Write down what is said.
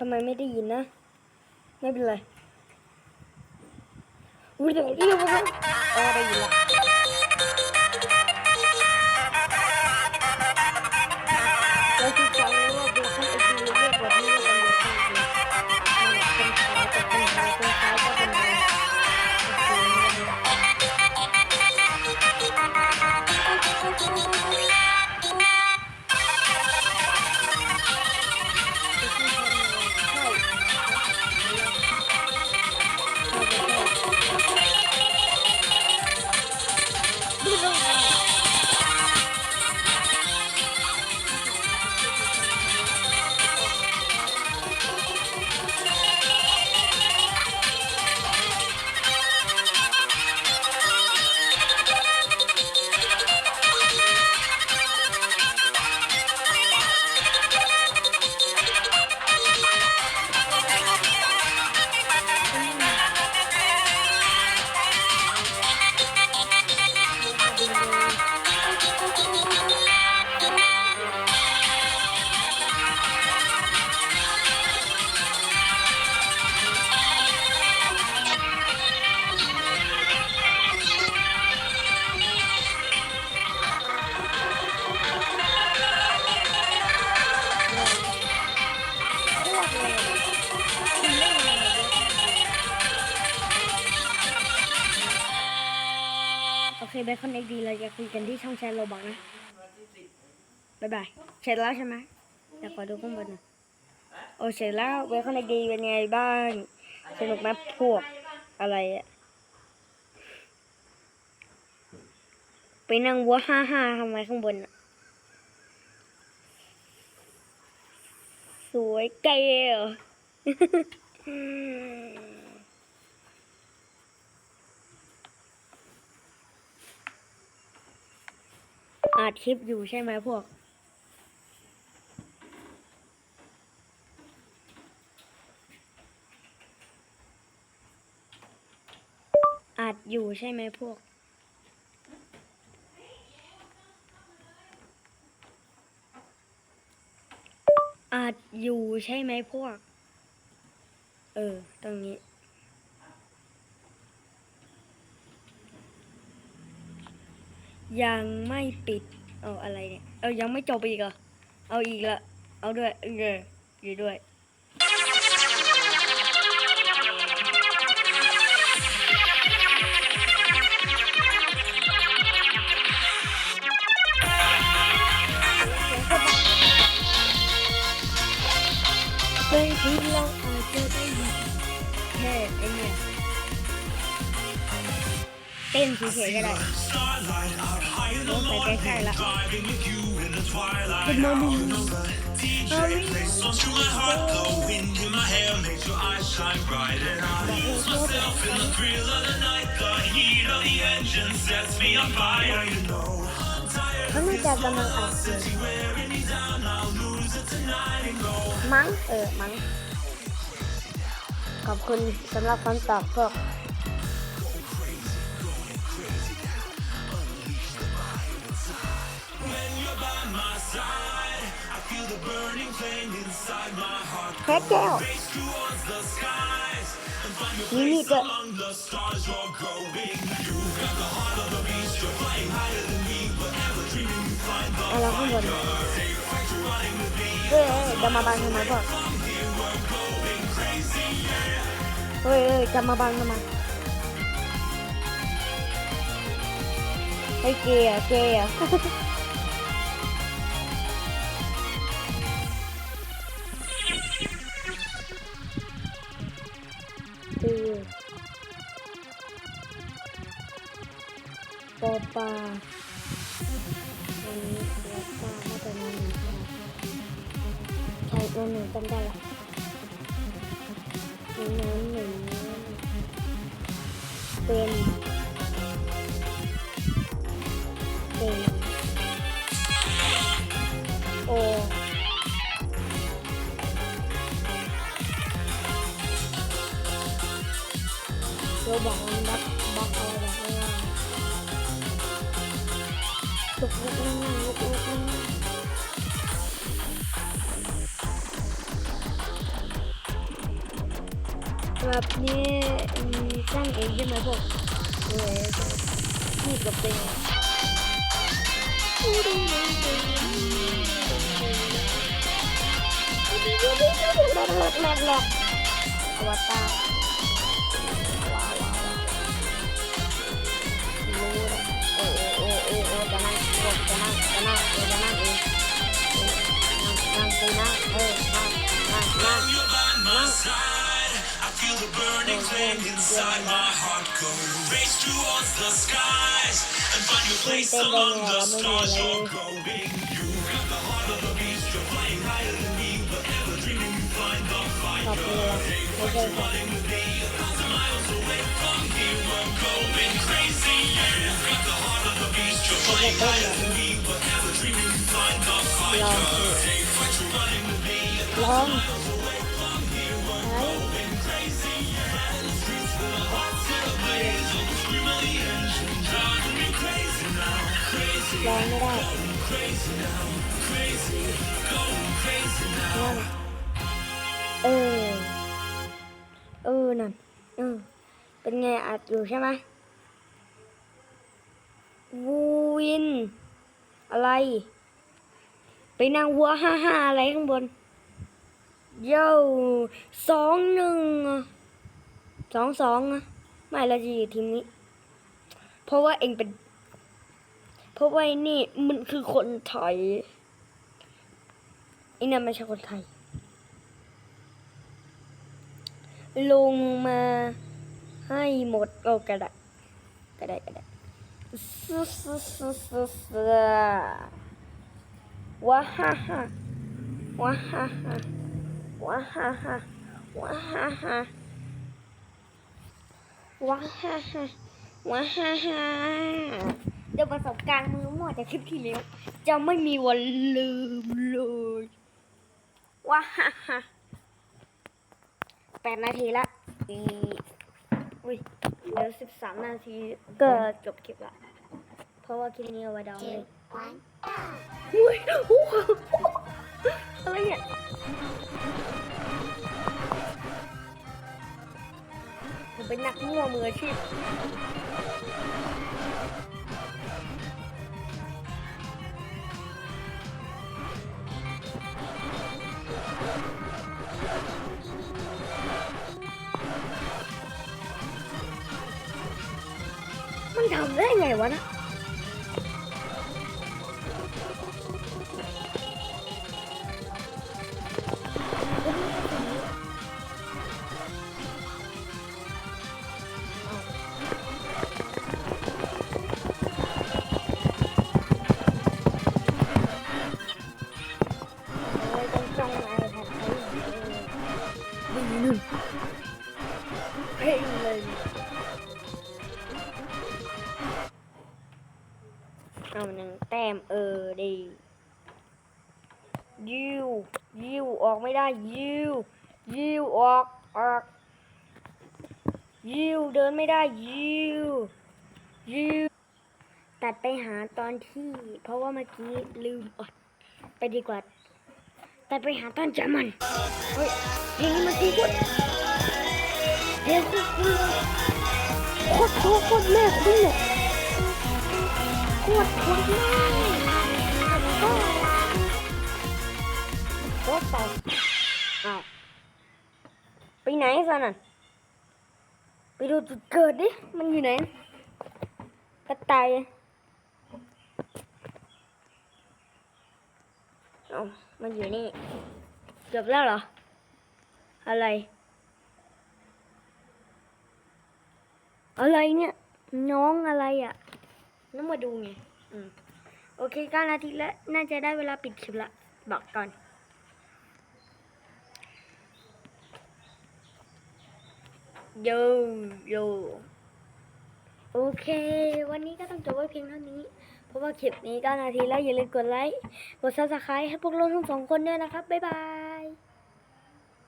ทำไมไม่ได้ยินนะ ไม่เป็นไรอุ้ยเดี๋ยวเดี๋ยวเดี๋ออได้ยินละ โอเคบคอนเอ็กดีเราจะคุยกันที่ช่องแชร์โรบอกนะบายบายเสร็จแล้วใช่ไหมเดี๋ยวขอดูข้างบนหน่อยโอเสร็จแล้วเบคอนเอ็กดีเป็นไงบ้างสนุกไหมพวกอะไรอะไปนั่งวัวห้าห้าทำไมข้างบนอะสวยเก๋เหร ออัดคลิปอยู่ใช่ไหมพวก อัดอยู่ใช่ไหมพวกอัดอยู่ใช่ไหมพวก เออ ตรงนี้ ยังไม่ปิด เอาอะไรเนี่ย เอายังไม่จบอีกเหรอ เอาอีกละ เอาด้วยเอออยู่ด้วยบางทีเราอาจจะได้ยินแค่ไอเนี่ย เต้นเฉยๆก็ได้ Starlight out high in the โอ้ใส่ใกล้ๆละ diving with you in the twilight. Good morning. DJ plays songs to my heart, the wind in my hair makes your eyes shine bright, and I lose myself in the thrill of the night. The heat of the engine sets me on fire. You know, I'm tired เขาน่าจะกำลังอัดอยู่ of wearing me down. I'll lose it tonight and go. มั้งเออมั้งขอบคุณสำหรับคำตอบพวก ever dreaming you find the อะไรข้างบน Take flight. You're running with me. เฮ้ยเฮ้ ปอปลาวันนี้เดี๋ยวปลาน่าจะมีหนึ่งใช่ตัวหนึ่งจำได้ละมีน้ำหนึ่งเป็น ลุกลุกนั่งนั่งลุกลุกแบบนี้อืมสร้างเองใช่ไหมพวกเออที่กับเป็นแหลกแหลกอวตาร burning flame inside my heart. Go race towards the skies and find your place among the stars. You're going. You've got the heart of a beast. You're flying higher than me. But ever dreaming you find the fire. Hey, what you running with me? A thousand miles away from here. We're going crazy. You've got the heart of a beast. You're flying higher than me. But ever dreaming you find the fire. Hey, what you running with me? A thousand miles ลองไม่ได้นั่นเออ เออ นั่น เออ เป็นไงอัดอยู่ใช่ไหมวูวิน อะไร ไปนั่งหัวห้าห้าอะไรข้างบนโย่สองหนึ่งสองสองอะไม่เราจะอยู่ทีมนี้ เพราะว่าเองเป็น เพราะว่านี่มันคือคนไทยอ้นั่นไม่ใช่คนไทย ลงมาให้หมดโอ้กระดาษกระดาษกระดาษซึซึซึซึซึว้าฮ่าฮ่าว้าฮ่าฮ่าว้าฮ่าฮ่าว้าฮ่าฮ่าว้าฮ่าฮ่าว้าฮ่าฮ่า ดี๋ยวประสบการณ์มือหมดจากคลิปที่แล้วจะไม่มีวันลืมเลยว้าฮ่าฮ่าแปดนาทีละอีอุ้ยเดี๋ยวสิบสามนาทีก็จบคลิปละเพราะว่าคลิปนี้เอาไว้ดาวน์เลยอุ้ยโอ้โหอะไรเนี่ยผมเป็นนักมั่วมืออาชีพ นึ่งเพ่งเลยเอาหนึ่งแต้มเออดียิวยิวออกไม่ได้ยิวยิวออกออกยิวเดินไม่ได้ยิวยิวตัดไปหาตอนที่ เพราะว่าเมื่อกี้ลืมอดไปดีกว่า แต่ไปหาต้นจามันเฮ้ยเพลงนี้มันดีกว่าเพลงโคตรเลยโคตรโคตรโคตรแม่คุ้เลยโคตรโคตรแม่โคตรไปอ้าวไปไหนซะนั่นไปดูจุดเกิดดิ มันอยู่ไหนกระต่าย เอามันอยู่นี่จบแล้วเหรอ อะไร อะไรเนี่ย น้องอะไรอะน้องมาดูไง อืม โอเคก้านาทีแล้ว น่าจะได้เวลาปิดคลิปละ บอกก่อนโยโยโอเค วันนี้ก็ต้องจบไว้เพียงเท่านี้ เพราะว่าคลิปนี้9นาทีแล้วอย่าลืมกดไลค์ กดซับสไครต์ให้พวกเราทั้งสองคนด้วยนะครับ บ๊ายบาย